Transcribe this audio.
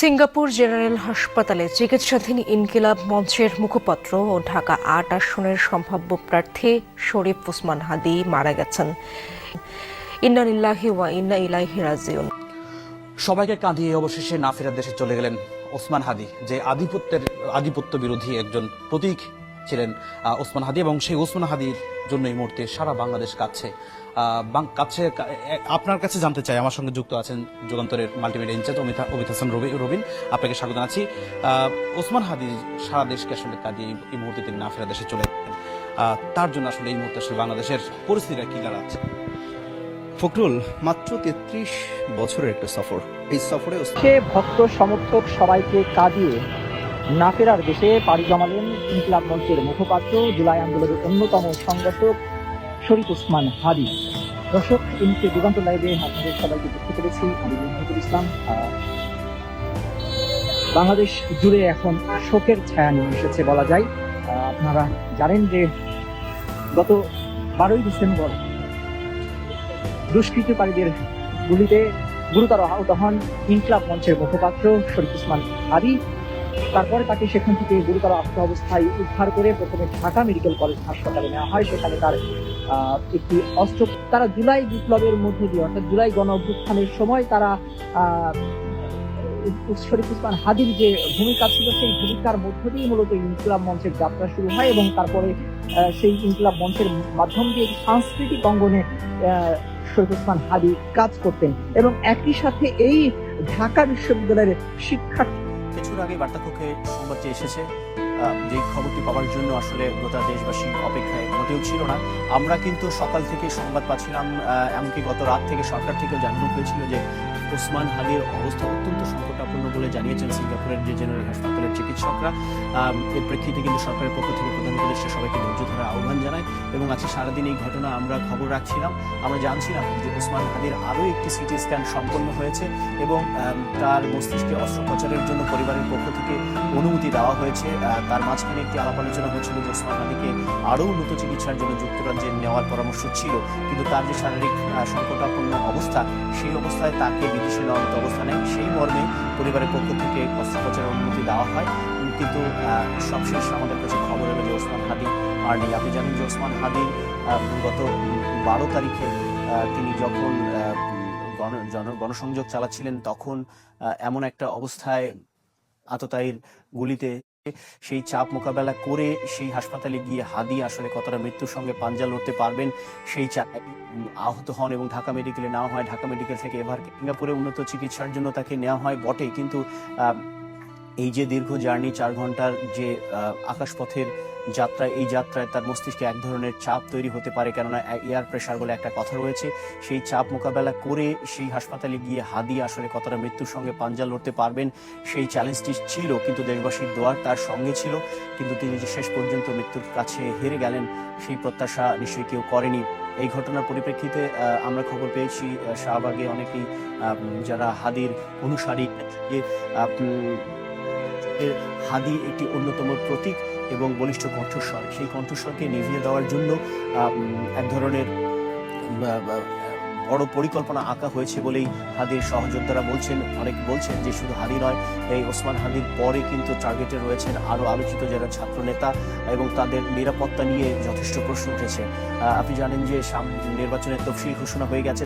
Singapore general হাসপাতালে চিকিৎসাধীন ইনকিলাব মঞ্চের মুখপাত্র ও ঢাকা আট আসনের সম্ভাব্য প্রার্থী শরীফ ওসমান হাদি মারা গেছেন। ইন্না সবাইকে কাঁদিয়ে অবশেষে না ফেরার দেশে চলে গেলেন ওসমান হাদি, যে আধিপত্যের আধিপত্য বিরোধী একজন প্রতীক ছিলেন ওসমান হাদি এবং সেই ওসমান হাদির জন্য এই মুহূর্তে সারা বাংলাদেশ কাছে কাছে আপনার কাছে জানতে চাই আমার সঙ্গে যুক্ত আছেন যুগান্তরের multimedia in charge Amita Amit Hasan Robi Robin. আপনাকে স্বাগত জানাচ্ছি। আহ, ওসমান হাদি সারা দেশকে আসলে কাঁদিয়ে এই- মুহূর্তে তিনি না ফেরার দেশে চলে গেলেন। তার জন্য আসলে এই মুহূর্তে আসলে বাংলাদেশের পরিস্থিতিটা কি দাঁড়াচ্ছে? ফখরুল মাত্র তেত্রিশ বছরের একটা সফর। এই সফরে সে ভক্ত সমর্থক সবাইকে কাঁদিয়ে না ফেরার দেশে পাড়ি জমালেন ইনকিলাব মঞ্চের মুখপাত্র, জুলাই আন্দোলনের অন্যতম সংগঠক শরীফ ওসমান হাদি। দর্শক মুহূর্তে যুগান্ত লাইভে আপনাদের সবাইকে দেখতে পেরেছি আমি মুহিবুল ইসলাম বাংলাদেশ জুড়ে এখন শোকের ছায়া নিয়ে এসেছে বলা যায়। আপনারা জানেন যে গত বারোই ডিসেম্বর দুষ্কৃতকারীদের গুলিতে গুরুতর আহত হন ইনকলাব মঞ্চের মুখপাত্র শরীফ উসমান আদি তারপরে তাকে সেখান থেকে গুরুতর আহত অবস্থায় উদ্ধার করে প্রথমে ঢাকা মেডিকেল কলেজ হাসপাতালে নেওয়া হয়। সেখানে তার একটি অস্ত্র, তারা জুলাই বিপ্লবের মধ্যে দিয়ে, অর্থাৎ জুলাই গণ অভ্যুত্থানের সময় তারা শরীফ উসমান হাদির যে ভূমিকা ছিল, সেই ভূমিকার মধ্য দিয়ে মূলত ইনকলাব মঞ্চের যাত্রা শুরু হয় এবং তারপরে সেই ইনকলাব মঞ্চের মাধ্যম দিয়ে সাংস্কৃতিক অঙ্গনে শরীফ উসমান হাদি কাজ করতেন। এবং একই সাথে এই ঢাকা বিশ্ববিদ্যালয়ের শিক্ষার্থী কিছুর আগে বার্তাকক্ষে সংবাদটি এসেছে। যে খবরটি পাওয়ার জন্য আসলে গোটা দেশবাসী অপেক্ষায় মোটেও ছিল না। আমরা কিন্তু সকাল থেকে সংবাদ পাচ্ছিলাম এমনকি গত রাত থেকে সরকার থেকেও জানানো হয়েছিল যে ওসমান হাদির অবস্থা অত্যন্ত সংকটাপন্ন বলে জানিয়েছেন সিঙ্গাপুরের যে জেনারেল হাসপাতালের চিকিৎসকরা। এর প্রেক্ষিতে কিন্তু সরকারের পক্ষ থেকে প্রধান উপদেষ্টা সবাইকে ধৈর্য ধরার আহ্বান জানায় এবং আজকে সারাদিন এই ঘটনা আমরা খবর রাখছিলাম। আমরা জানছিলাম যে ওসমান হাদির আরও একটি সিটি স্ক্যান সম্পন্ন হয়েছে এবং তার মস্তিষ্কে অস্ত্রোপচারের জন্য পরিবারের পক্ষ থেকে অনুমতি দেওয়া হয়েছে। তার মাঝখানে একটি আলাপ আলোচনা হয়েছিল যে ওসমান হাদিকে আরও উন্নত চিকিৎসার জন্য যুক্তরাজ্যে নেওয়ার পরামর্শ ছিল। কিন্তু তার যে শারীরিক সংকটাপন্ন অবস্থা, সেই অবস্থায় তাকে মতো অবস্থা নেই। সেই মর্মে পরিবারের পক্ষ থেকে অস্ত্রোপচারের অনুমতি দেওয়া হয়। কিন্তু সবশেষ আমাদের কাছে খবর এলো যে ওসমান হাদি আর নেই আপনি জানেন যে ওসমান হাদি গত বারো তারিখে তিনি যখন গণ গণসংযোগ চালাচ্ছিলেন, তখন এমন একটা অবস্থায় আততায়ীর গুলিতে সেই চাপ মোকাবেলা করে সেই হাসপাতালে গিয়ে হাদি আসলে কতটা মৃত্যুর সঙ্গে পাঞ্জা লড়তে পারবেন, সেই আহত হন এবং ঢাকা মেডিকেলে নেওয়া হয়। ঢাকা মেডিকেল থেকে এবার সিঙ্গাপুরে উন্নত চিকিৎসার জন্য তাকে নেওয়া হয় বটে কিন্তু এই যে দীর্ঘ জার্নি চার ঘণ্টার যে আকাশপথের যাত্রা, এই যাত্রায় তার মস্তিষ্কে এক ধরনের চাপ তৈরি হতে পারে, কেননা এয়ার প্রেশার বলে একটা কথা রয়েছে। সেই চাপ মোকাবেলা করে সেই হাসপাতালে গিয়ে হাদি আসলে কতটা মৃত্যুর সঙ্গে পাঞ্জা লড়তে পারবেন, সেই চ্যালেঞ্জটি ছিল, কিন্তু দেশবাসীর দোয়ার তার সঙ্গে ছিল। কিন্তু তিনি যে শেষ পর্যন্ত মৃত্যুর কাছে হেরে গেলেন, সেই প্রত্যাশা নিশ্চয়ই কেউ করেনি। এই ঘটনার পরিপ্রেক্ষিতে আমরা খবর পেয়েছি শাহবাগে অনেকেই যারা হাদির অনুসারী এর হাদি একটি অন্যতম প্রতীক এবং বলিষ্ঠ কণ্ঠস্বর। সেই কণ্ঠস্বরকে নিভিয়ে দেওয়ার জন্য এক ধরনের বড় পরিকল্পনা আঁকা হয়েছে বলেই হাদির সহযোদ্ধারা বলছেন, অনেক বলছেন যে শুধু হাদি নয়, এই ওসমান হাদির পরে কিন্তু টার্গেটে রয়েছেন আরও আলোচিত যারা ছাত্র নেতা এবং তাদের নিরাপত্তা নিয়ে যথেষ্ট প্রশ্ন উঠেছে। আপনি জানেন যে নির্বাচনের তফসিল ঘোষণা হয়ে গেছে।